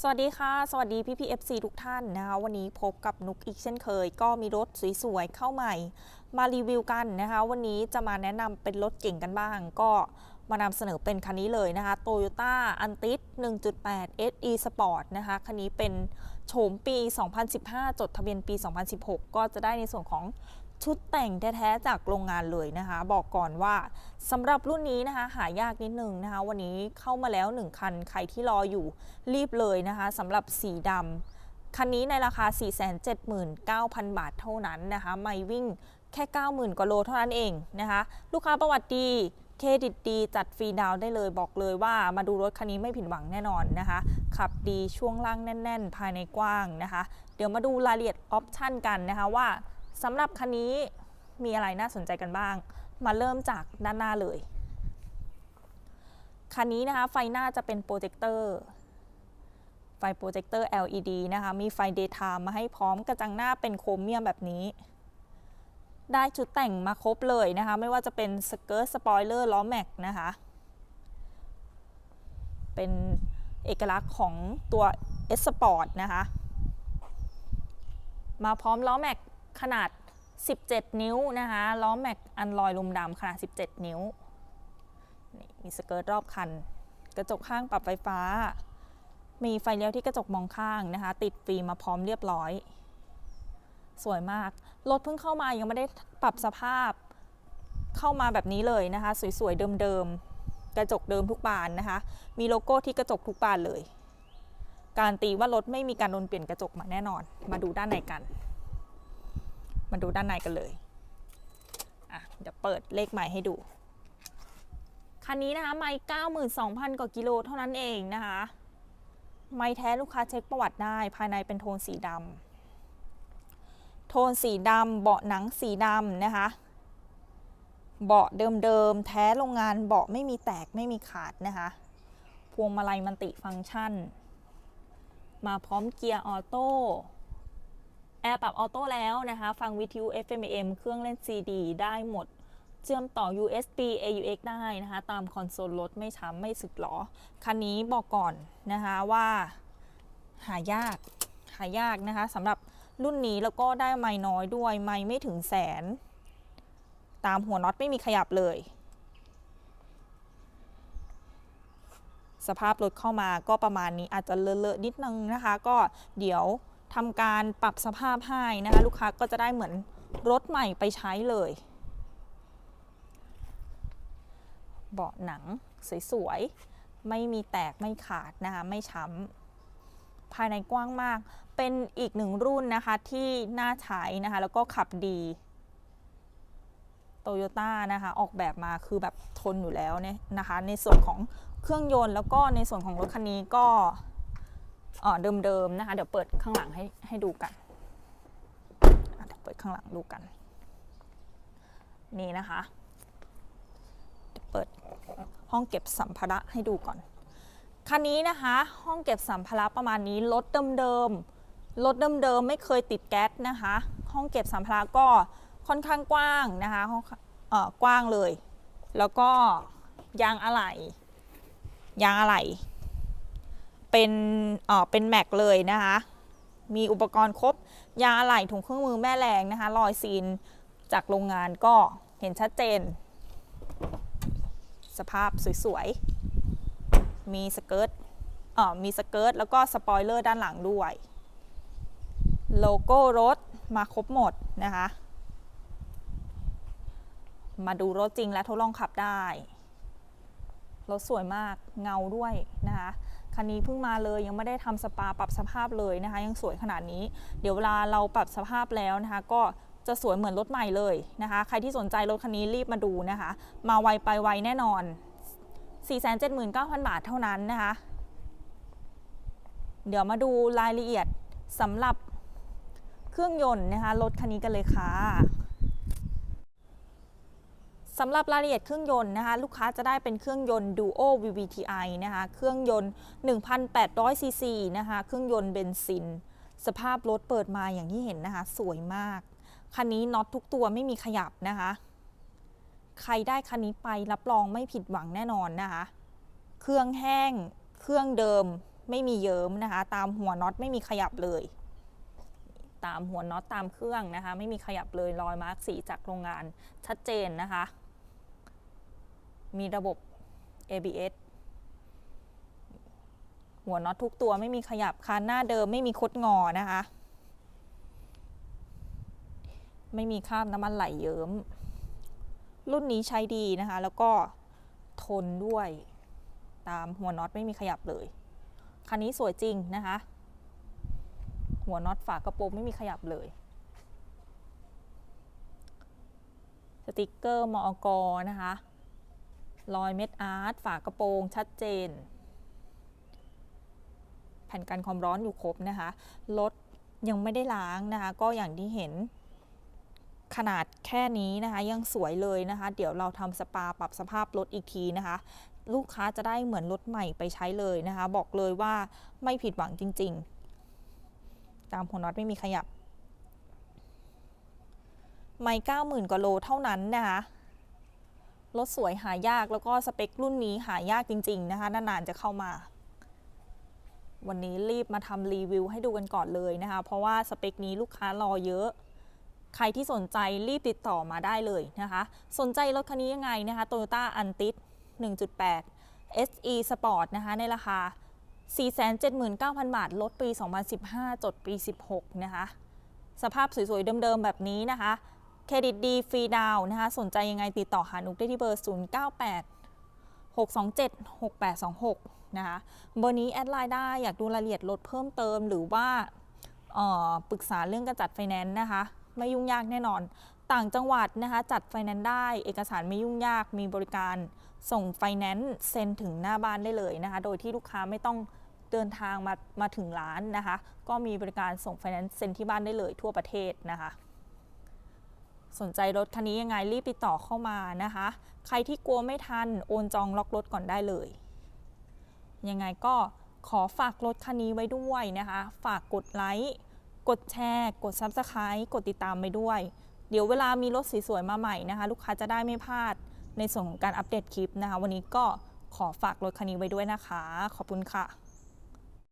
สวัสดีค่ะ สวัสดีพี่พีเอฟซีทุกท่านนะคะวันนี้พบกับนุกอีกเช่นเคย ก็มีรถสวยๆเข้าใหม่ มารีวิวกันนะคะ วันนี้จะมาแนะนำเป็นรถเก่งกันบ้าง ก็มานำเสนอเป็นคันนี้เลยนะคะ Toyota a n t i s 1.8 SE Sport นะคะ คันนี้เป็นโฉมปี 2015 จดทะเบียนปี 2016 ก็จะได้ในส่วนของ ชุดแต่งแท้ๆจากโรงงานเลยนะคะ บอกก่อนว่าสำหรับรุ่นนี้นะคะหายากนิดนึงนะคะ วันนี้เข้ามาแล้ว 1 คันใครที่รออยู่รีบเลยนะคะสำหรับสีดำคันนี้ในราคา 479,000 บาทเท่านั้นนะคะไม่วิ่งแค่ 90,000กว่าโลเท่านั้นเองนะคะ ลูกค้าประวัติดีเครดิตดีจัดฟรีดาวได้เลยบอกเลยว่ามาดูรถคันนี้ไม่ผิดหวังแน่นอนนะคะ ขับดีช่วงล่างแน่น ๆ ภายในกว้างนะคะ เดี๋ยวมาดูรายละเอียดออปชันกันนะคะว่า สำหรับคันนี้มีอะไรน่าสนใจกันบ้าง มาเริ่มจากด้านหน้าเลย คันนี้นะคะไฟหน้าจะเป็นโปรเจคเตอร์ ไฟโปรเจคเตอร์ LED นะคะ มีไฟ daytime มาให้พร้อมกระจังหน้าเป็นโครเมียมแบบนี้ ได้ชุดแต่งมาครบเลยนะคะ ไม่ว่าจะเป็นสเกิร์ตสปอยเลอร์ล้อแม็กนะคะ เป็นเอกลักษณ์ของตัว S Sport นะคะ มาพร้อมล้อแม็ก ขนาด 17 นิ้วนะคะล้อแม็กอันลอยลุมดำขนาด 17 นิ้วนี่มีสเกิร์ตรอบคัน กระจกข้างปรับไฟฟ้า มีไฟเลี้ยวที่กระจกมองข้างนะคะ ติดฟิล์มมาพร้อมเรียบร้อย สวยมาก รถเพิ่งเข้ามายังไม่ได้ปรับสภาพ เข้ามาแบบนี้เลยนะคะ สวยๆเดิมๆ กระจกเดิมทุกบานนะคะ มีโลโก้ที่กระจกทุกบานเลยการตีว่ารถไม่มีการโดนเปลี่ยนกระจกมาแน่นอน มาดูด้านในกัน มาดูด้านในกันเลยอะเดี๋ยวเปิดเลขใหม่ให้ดูคันนี้นะคะไม่92,000กว่ากิโลเท่านั้นเองนะคะ ไม่แท้ลูกค้าเช็คประวัติได้ภายในเป็นโทนสีดำโทนสีดำเบาะหนังสีดำนะคะ เบาะเดิมๆแท้โรงงานเบาะไม่มีแตกไม่มีขาดนะคะ พวงมาลัยมันติฟังก์ชัน มาพร้อมเกียร์ออโต้ แอร์ปรับออโต้แล้วนะคะ ฟังวิทยุ FM AM เครื่องเล่น CD ได้หมด เชื่อมต่อ USB AUX ได้นะคะ ตามคอนโซลรถไม่ช้ำไม่สึกหรอ คันนี้บอกก่อนนะคะว่าหายาก หายากนะคะสำหรับรุ่นนี้แล้วก็ได้ไม่น้อยด้วย ไม่ไม่ถึงแสน ตามหัวน็อตไม่มีขยับเลย สภาพรถเข้ามาก็ประมาณนี้อาจจะเลอะๆนิดนึงนะคะ ก็เดี๋ยว ทำการปรับสภาพให้นะคะลูกค้าก็จะได้เหมือนรถใหม่ไปใช้เลย เบาะหนังสวยๆ ไม่มีแตกไม่ขาดนะคะไม่ช้ำภายในกว้างมาก เป็นอีกหนึ่งรุ่นนะคะที่น่าใช้นะคะแล้วก็ขับดีโตโยต้านะคะออกแบบมาคือแบบทนอยู่แล้วเนี่ยนะคะ ในส่วนของเครื่องยนต์แล้วก็ในส่วนของรถคันนี้ก็ เอ่อเดิมๆนะคะ เดี๋ยวเปิดข้างหลังให้ให้ดูกันเดี๋ยวเปิดข้างหลังดูกัน นี่นะคะเดี๋ยวเปิดห้องเก็บสัมภาระให้ดูก่อน คันนี้นะคะ ห้องเก็บสัมภาระประมาณนี้รถเดิมๆรถเดิมๆไม่เคยติดแก๊สนะคะ ห้องเก็บสัมภาระก็ค่อนข้างกว้างนะคะห้องเอ่อกว้างเลย แล้วก็ยางอะไหล่ยางอะไหล่ เป็นเอ่อเป็นแม็กเลยนะคะ มีอุปกรณ์ครบ ยาอะไหล่ถุงเครื่องมือแม่แรงนะคะ รอยซีนจากโรงงานก็เห็นชัดเจน สภาพสวยๆ มีสเกิร์ตเอ่อมีสเกิร์ตแล้วก็สปอยเลอร์ด้านหลังด้วย โลโก้รถมาครบหมดนะคะ มาดูรถจริงและทดลองขับได้ รถสวยมากเงาด้วยนะคะ คันนี้เพิ่งมาเลยยังไม่ได้ทำสปาปรับสภาพเลยนะคะ ยังสวยขนาดนี้ เดี๋ยวเวลาเราปรับสภาพแล้วนะคะ ก็จะสวยเหมือนรถใหม่เลยนะคะ ใครที่สนใจรถคันนี้รีบมาดูนะคะ มาไวไปไวแน่นอน 479,000 บาทเท่านั้นนะคะ เดี๋ยวมาดูรายละเอียดสำหรับเครื่องยนต์นะคะรถคันนี้กันเลยค่ะ สำหรับรายละเอียดเครื่องยนต์นะคะลูกค้าจะได้เป็นเครื่องยนต์ Duo VVTi นะคะเครื่องยนต์ 1,800 ซีซีนะคะเครื่องยนต์เบนซิน สภาพรถเปิดมาอย่างที่เห็นนะคะ สวยมาก คันนี้น็อตทุกตัวไม่มีขยับนะคะ ใครได้คันนี้ไปรับรองไม่ผิดหวังแน่นอนนะคะ เครื่องแห้ง เครื่องเดิมไม่มีเยิ้มนะคะ ตามหัวน็อตไม่มีขยับเลย ตามหัวน็อตตามเครื่องนะคะ ไม่มีขยับเลยรอยมาร์กสีจากโรงงานชัดเจนนะคะ มีระบบ ABS หัวน็อตทุกตัวไม่มีขยับคานหน้าเดิมไม่มีคดงอนะคะ ไม่มีคราบน้ำมันไหลเยิ้ม รุ่นนี้ใช้ดีนะคะ แล้วก็ทนด้วยตามหัวน็อตไม่มีขยับเลย คันนี้สวยจริงนะคะ หัวน็อตฝากระโปรงไม่มีขยับเลย สติกเกอร์มอกนะคะ รอยเม็ดอาร์ตฝากระโปรงชัดเจน แผ่นกันความร้อนอยู่ครบนะคะรถยังไม่ได้ล้างนะคะ ก็อย่างที่เห็นขนาดแค่นี้นะคะ ยังสวยเลยนะคะ เดี๋ยวเราทำสปาปรับสภาพรถอีกทีนะคะ ลูกค้าจะได้เหมือนรถใหม่ไปใช้เลยนะคะ บอกเลยว่าไม่ผิดหวังจริง ๆ ตามหัวน็อตไม่มีขยับ ไม่เก้าหมื่นกว่าโลเท่านั้นนะคะ รถสวยหายากแล้วก็สเปครุ่นนี้หายากจริง ๆ นะคะ นานๆจะเข้ามา วันนี้รีบมาทำรีวิวให้ดูกันก่อนเลยนะคะ เพราะว่าสเปคนี้ลูกค้ารอเยอะใครที่สนใจรีบติดต่อมาได้เลยนะคะ สนใจรถคันนี้ยังไงนะคะ Toyota a n t i s 1.8 SE Sport นะคะ ในราคา 479,000 บาทลดปี 2015 จดปี 16 นะคะ สภาพสวยๆ เดิมๆ แบบนี้นะคะ เครดิตดีฟรีดาวนะคะสนใจยังไงติดต่อหานุกได้ที่เบอร์ 098 627 6826 นะคะเบอร์นี้แอดไลน์ได้อยากดูรายละเอียดรถเพิ่มเติมหรือว่าปรึกษาเรื่องการจัดไฟแนนซ์นะคะ ไม่ยุ่งยากแน่นอน ต่างจังหวัดนะคะ จัดไฟแนนซ์ได้ เอกสารไม่ยุ่งยากมีบริการส่งไฟแนนซ์เซ็นถึงหน้าบ้านได้เลยนะคะ โดยที่ลูกค้าไม่ต้องเดินทางมามาถึงร้านนะคะ ก็มีบริการส่งไฟแนนซ์เซ็นที่บ้านได้เลยทั่วประเทศนะคะ สนใจรถคันนี้ยังไงรีบติดต่อเข้ามานะคะ ใครที่กลัวไม่ทันโอนจองล็อกรถก่อนได้เลย ยังไงก็ขอฝากรถคันนี้ไว้ด้วยนะคะ ฝากกดไลค์กดแชร์ กด Subscribe กดติดตามไปด้วย เดี๋ยวเวลามีรถสวยๆมาใหม่นะคะ ลูกค้าจะได้ไม่พลาดในส่วนของการอัปเดตคลิปนะคะ วันนี้ก็ขอฝากรถคันนี้ไว้ด้วยนะคะ ขอบคุณค่ะ